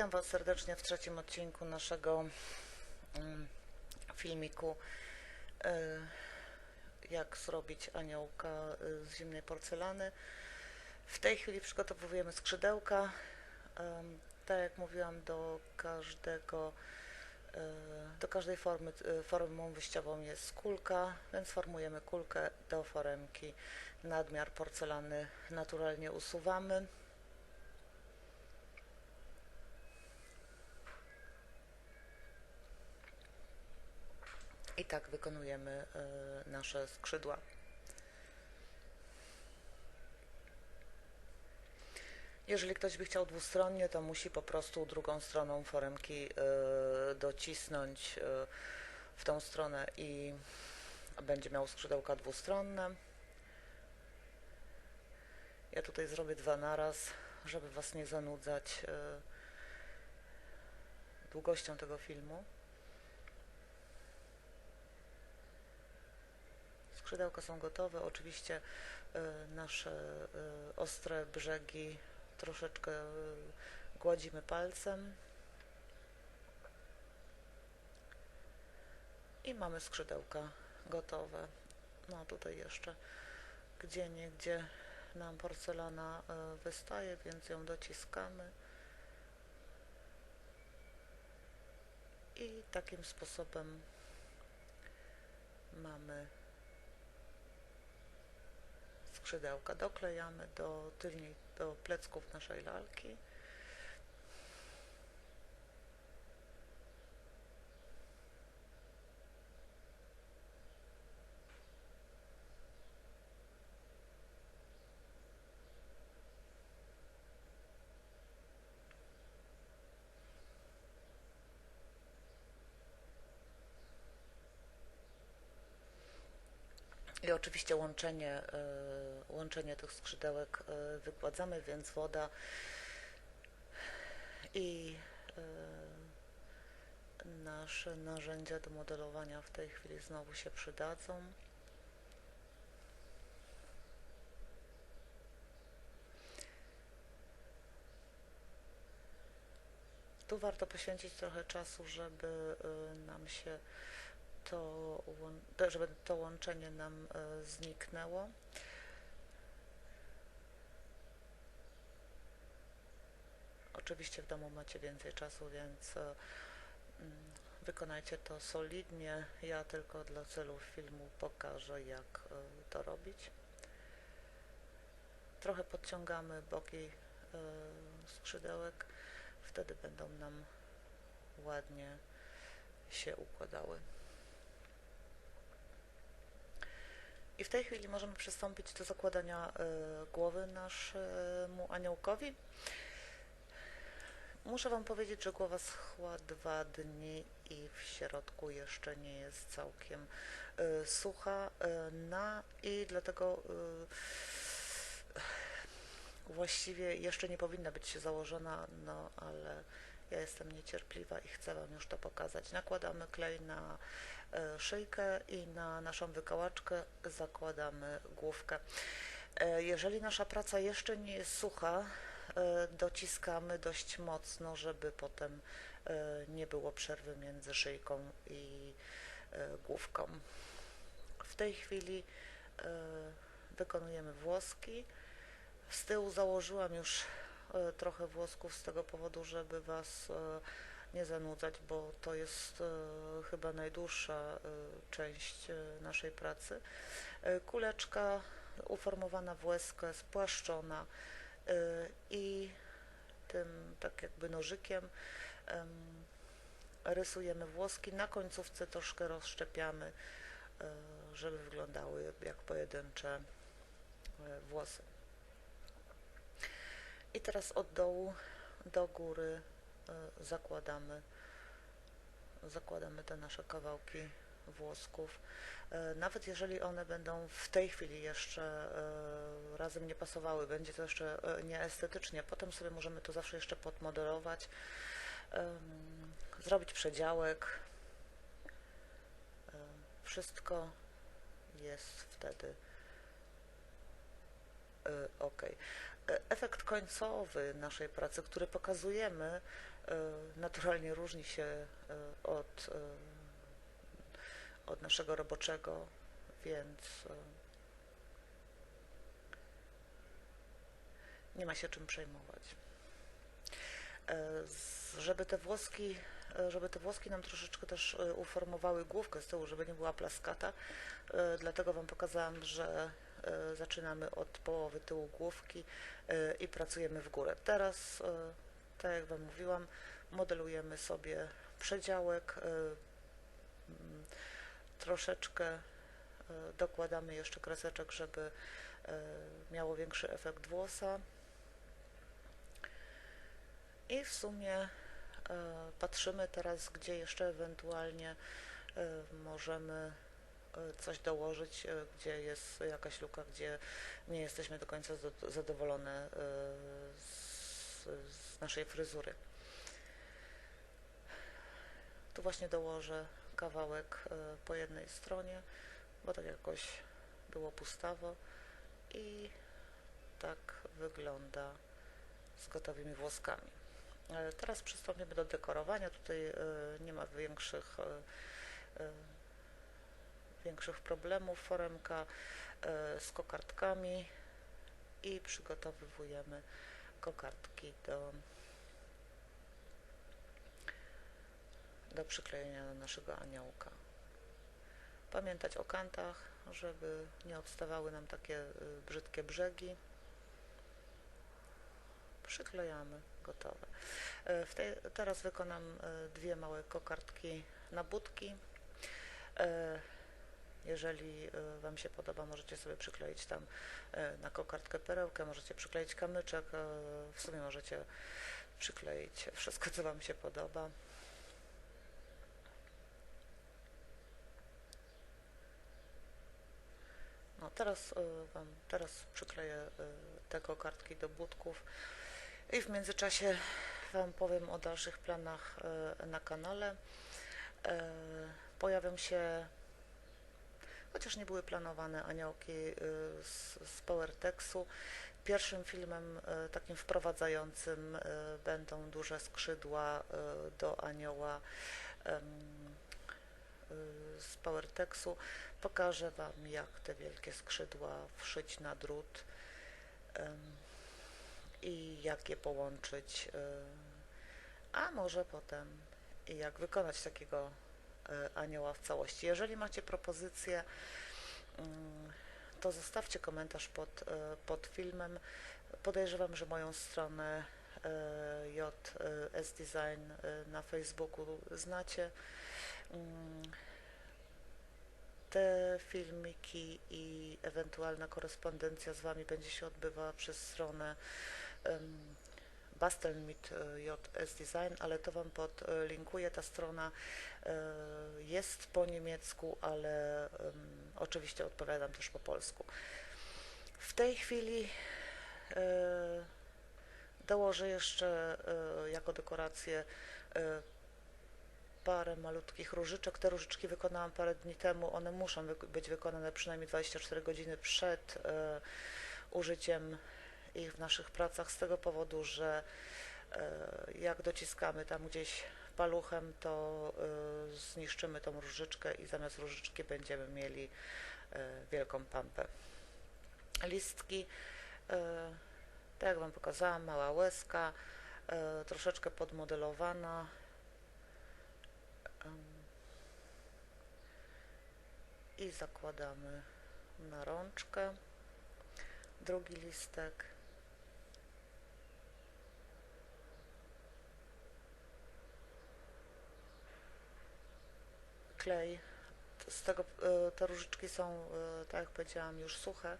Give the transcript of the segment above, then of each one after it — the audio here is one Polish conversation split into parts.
Witam Was serdecznie w trzecim odcinku naszego mm, filmiku e, jak zrobić aniołka e, z zimnej porcelany. W tej chwili przygotowujemy skrzydełka. Tak jak mówiłam, do każdego e, do każdej formy, formą wyjściową jest kulka, więc formujemy kulkę do foremki. Nadmiar porcelany naturalnie usuwamy. I tak wykonujemy e, nasze skrzydła. Jeżeli ktoś by chciał dwustronnie, to musi po prostu drugą stroną foremki e, docisnąć e, w tą stronę i będzie miał skrzydełka dwustronne. Ja tutaj zrobię dwa naraz, żeby Was nie zanudzać długością tego filmu. Skrzydełka są gotowe. Oczywiście e, nasze e, ostre brzegi troszeczkę e, gładzimy palcem. I mamy skrzydełka gotowe. No tutaj jeszcze gdzie nie gdzie nam porcelana wystaje, więc ją dociskamy. I takim sposobem mamy skrzydełka. Doklejamy do tylnej, do plecków naszej lalki. I oczywiście łączenie, e, łączenie tych skrzydełek e, wykładamy, więc woda i e, nasze narzędzia do modelowania w tej chwili znowu się przydadzą. Tu warto poświęcić trochę czasu, żeby e, nam się to, żeby to łączenie nam zniknęło. Oczywiście w domu macie więcej czasu, więc e, mm, wykonajcie to solidnie. Ja tylko dla celów filmu pokażę, jak e, to robić. Trochę podciągamy boki e, skrzydełek, wtedy będą nam ładnie się układały. I w tej chwili możemy przystąpić do zakładania głowy naszemu aniołkowi. Muszę Wam powiedzieć, że głowa schła dwa dni i w środku jeszcze nie jest całkiem e, sucha e, na i dlatego e, właściwie jeszcze nie powinna być założona, no ale ja jestem niecierpliwa i chcę Wam już to pokazać. Nakładamy klej na e, szyjkę i na naszą wykałaczkę zakładamy główkę. E, Jeżeli nasza praca jeszcze nie jest sucha, dociskamy dość mocno, żeby potem e, nie było przerwy między szyjką i e, główką. W tej chwili e, wykonujemy włoski. Z tyłu założyłam już e, trochę włosków z tego powodu, żeby Was e, nie zanudzać, bo to jest e, chyba najdłuższa e, część e, naszej pracy. E, Kuleczka uformowana w łezkę, spłaszczona e, i jakby nożykiem em, rysujemy włoski. Na końcówce troszkę rozszczepiamy, e, żeby wyglądały jak pojedyncze e, włosy. I teraz od dołu do góry e, zakładamy zakładamy te nasze kawałki włosków. E, Nawet jeżeli one będą w tej chwili jeszcze e, razem nie pasowały, będzie to jeszcze e, nieestetycznie, potem sobie możemy to zawsze jeszcze podmodelować, zrobić przedziałek. Wszystko jest wtedy ok. Efekt końcowy naszej pracy, który pokazujemy, naturalnie różni się od, od naszego roboczego, więc e, nie ma się czym przejmować. E, Żeby te włoski, e, żeby te włoski nam troszeczkę też uformowały główkę z tyłu, żeby nie była plaskata, dlatego Wam pokazałam, że zaczynamy od połowy tyłu główki i pracujemy w górę. Teraz, tak jak Wam mówiłam, modelujemy sobie przedziałek, troszeczkę e, dokładamy jeszcze kreseczek, żeby e, miało większy efekt włosa. I w sumie e, patrzymy teraz, gdzie jeszcze ewentualnie możemy coś dołożyć, gdzie jest jakaś luka, gdzie nie jesteśmy do końca zado- zadowolone z, z naszej fryzury. Tu właśnie dołożę kawałek e, po jednej stronie, bo tak jakoś było pustawo i tak wygląda z gotowymi włoskami. E, Teraz przystąpimy do dekorowania. Tutaj e, nie ma większych, większych problemów. Foremka z kokardkami i przygotowujemy kokardki do, do przyklejenia do naszego aniołka. Pamiętać o kantach, żeby nie odstawały nam takie e, brzydkie brzegi przyklejamy, gotowe. W tej, teraz wykonam e, dwie małe kokardki na budki. Jeżeli Wam się podoba, możecie sobie przykleić tam na kokardkę perełkę, możecie przykleić kamyczek, w sumie możecie przykleić wszystko, co Wam się podoba. Teraz e, Wam, teraz przykleję e, te kokardki do budków. I w międzyczasie Wam powiem o dalszych planach e, na kanale. Pojawią się, chociaż nie były planowane, aniołki z, z PowerTexu. Pierwszym filmem takim wprowadzającym będą duże skrzydła do anioła z PowerTexu. Pokażę Wam, jak te wielkie skrzydła wszyć na drut. i jak je połączyć, y, a może potem jak wykonać takiego y, anioła w całości. Jeżeli macie propozycje, mm, to zostawcie komentarz pod, y, pod filmem. Podejrzewam, że moją stronę y, JS Design y, na Facebooku znacie. Mm, Te filmiki i ewentualna korespondencja z Wami będzie się odbywała przez stronę Bastelmit y, JS Design, ale to Wam podlinkuję. Ta strona jest po niemiecku, ale oczywiście odpowiadam też po polsku. W tej chwili dołożę jeszcze y, jako dekorację y, parę malutkich różyczek. Te różyczki wykonałam parę dni temu. One muszą być wykonane przynajmniej 24 godziny przed e, użyciem ich w naszych pracach z tego powodu, że e, jak dociskamy tam gdzieś paluchem, to e, zniszczymy tą różyczkę i zamiast różyczki będziemy mieli e, wielką pampę. Listki, e, tak jak Wam pokazałam, mała łezka, e, troszeczkę podmodelowana. I zakładamy na rączkę drugi listek. Klej. Z tego e, te różyczki są, e, tak jak powiedziałam, już suche,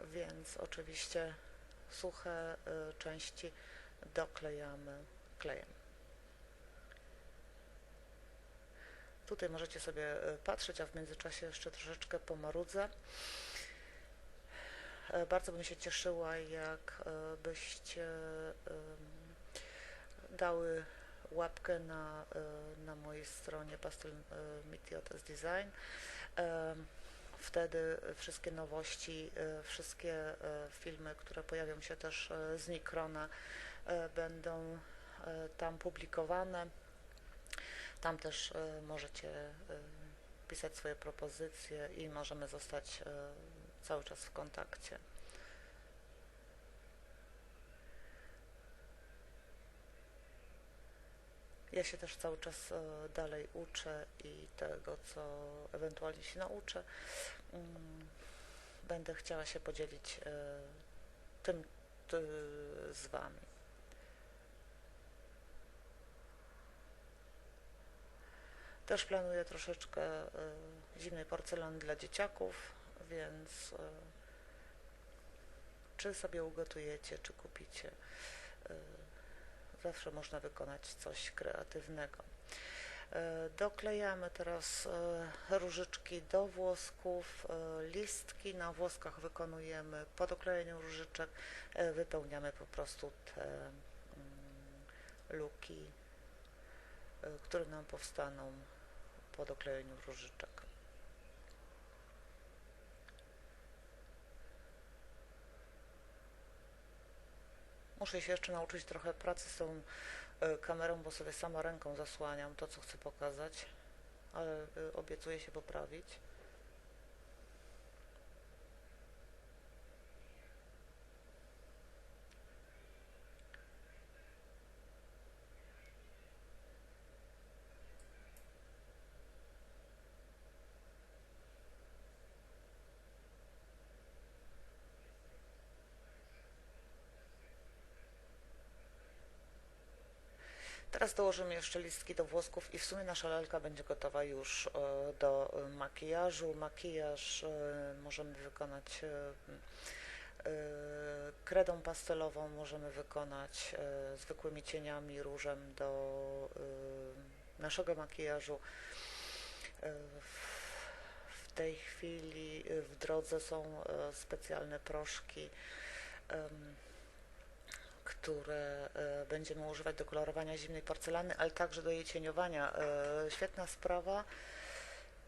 więc oczywiście suche e, części doklejamy klejem. Tutaj możecie sobie e, patrzeć, a w międzyczasie jeszcze troszeczkę pomarudzę. E, Bardzo bym się cieszyła, jak e, byście em, dały łapkę na, na mojej stronie Pastel JS Design. Wtedy wszystkie nowości, e, wszystkie e, filmy, które pojawią się też e, z Nikrona, będą tam publikowane. Tam też możecie pisać swoje propozycje i możemy zostać cały czas w kontakcie. Ja się też cały czas e, dalej uczę i tego, co ewentualnie się nauczę, mm, będę chciała się podzielić e, tym ty, z Wami. Też planuję troszeczkę e, zimnej porcelany dla dzieciaków, więc e, czy sobie ugotujecie, czy kupicie, e, zawsze można wykonać coś kreatywnego. E, Doklejamy teraz e, różyczki do włosków, e, listki na włoskach wykonujemy po doklejeniu różyczek, wypełniamy po prostu te mm, luki, które nam powstaną po doklejeniu różyczek. Muszę się jeszcze nauczyć trochę pracy z tą e, kamerą, bo sobie sama ręką zasłaniam to, co chcę pokazać, ale e, obiecuję się poprawić. Teraz dołożymy jeszcze listki do włosków i w sumie nasza lalka będzie gotowa już e, do e, makijażu. Makijaż e, możemy wykonać kredą pastelową, możemy wykonać zwykłymi cieniami, różem do naszego makijażu. W- tej chwili w drodze są specjalne proszki. Które e, będziemy używać do kolorowania zimnej porcelany, ale także do jej cieniowania. E, Świetna sprawa,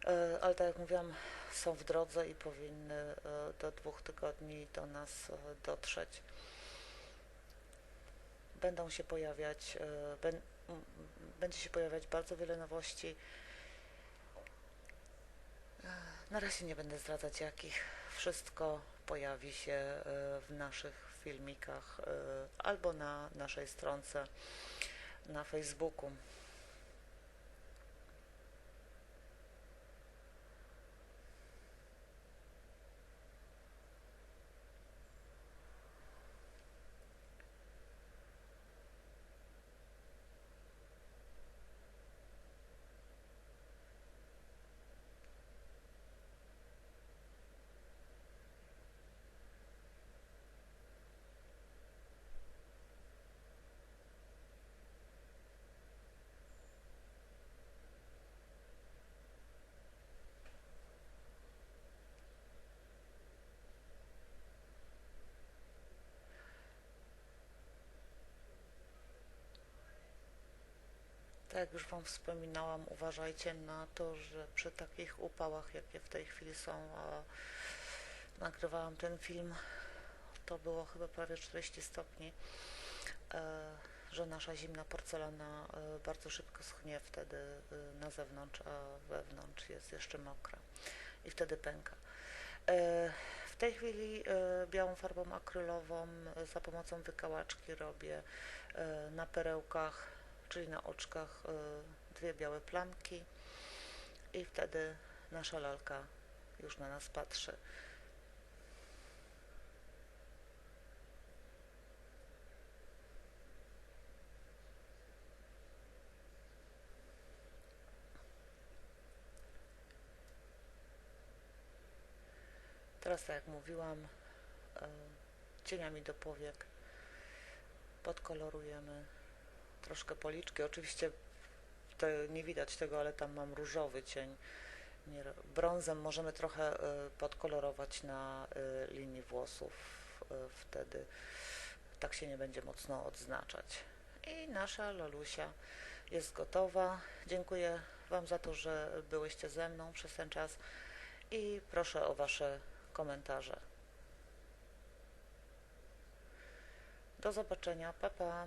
e, ale tak jak mówiłam, są w drodze i powinny do dwóch tygodni do nas dotrzeć. Będą się pojawiać, będzie się pojawiać bardzo wiele nowości. Na razie nie będę zdradzać jakich. Wszystko pojawi się w naszych filmikach e, albo na naszej stronce na Facebooku. Tak jak już Wam wspominałam, uważajcie na to, że przy takich upałach, jakie w tej chwili są, a nagrywałam ten film, to było chyba prawie 40 stopni, e, że nasza zimna porcelana e, bardzo szybko schnie wtedy e, na zewnątrz, a wewnątrz jest jeszcze mokra i wtedy pęka. W tej chwili białą farbą akrylową za pomocą wykałaczki robię na perełkach, czyli na oczkach e, dwie białe plamki i wtedy nasza lalka już na nas patrzy. Teraz, tak jak mówiłam, e, cieniami do powiek podkolorujemy troszkę policzki. Oczywiście to nie widać tego, ale tam mam różowy cień. Nie, brązem możemy trochę e, podkolorować na e, linii włosów. e, Wtedy tak się nie będzie mocno odznaczać. I nasza Lolusia jest gotowa. Dziękuję Wam za to, że byłyście ze mną przez ten czas i proszę o Wasze komentarze. Do zobaczenia. Pa, pa.